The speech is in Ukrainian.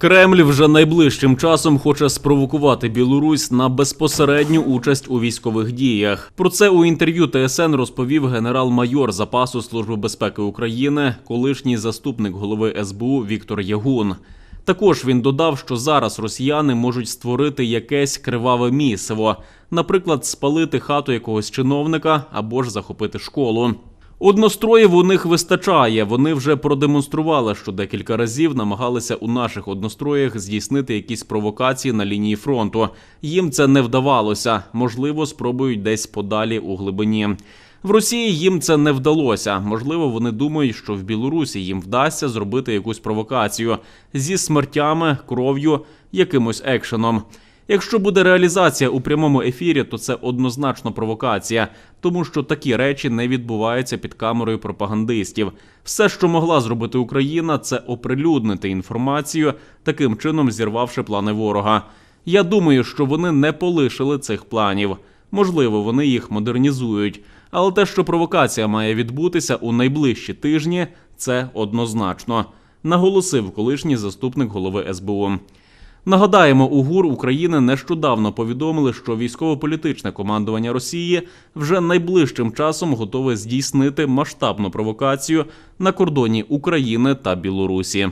Кремль вже найближчим часом хоче спровокувати Білорусь на безпосередню участь у військових діях. Про це у інтерв'ю ТСН розповів генерал-майор запасу Служби безпеки України, колишній заступник голови СБУ Віктор Ягун. Також він додав, що зараз росіяни можуть створити якесь криваве місиво, наприклад, спалити хату якогось чиновника або ж захопити школу. Одностроїв у них вистачає. Вони вже продемонстрували, що декілька разів намагалися у наших одностроях здійснити якісь провокації на лінії фронту. Їм це не вдавалося. Можливо, спробують десь подалі у глибині. В Росії їм це не вдалося. Можливо, вони думають, що в Білорусі їм вдасться зробити якусь провокацію зі смертями, кров'ю, якимось екшеном. Якщо буде реалізація у прямому ефірі, то це однозначно провокація, тому що такі речі не відбуваються під камерою пропагандистів. Все, що могла зробити Україна, це оприлюднити інформацію, таким чином зірвавши плани ворога. Я думаю, що вони не полишили цих планів. Можливо, вони їх модернізують. Але те, що провокація має відбутися у найближчі тижні, це однозначно, наголосив колишній заступник голови СБУ. Нагадаємо, у ГУР України нещодавно повідомили, що військово-політичне командування Росії вже найближчим часом готове здійснити масштабну провокацію на кордоні України та Білорусі.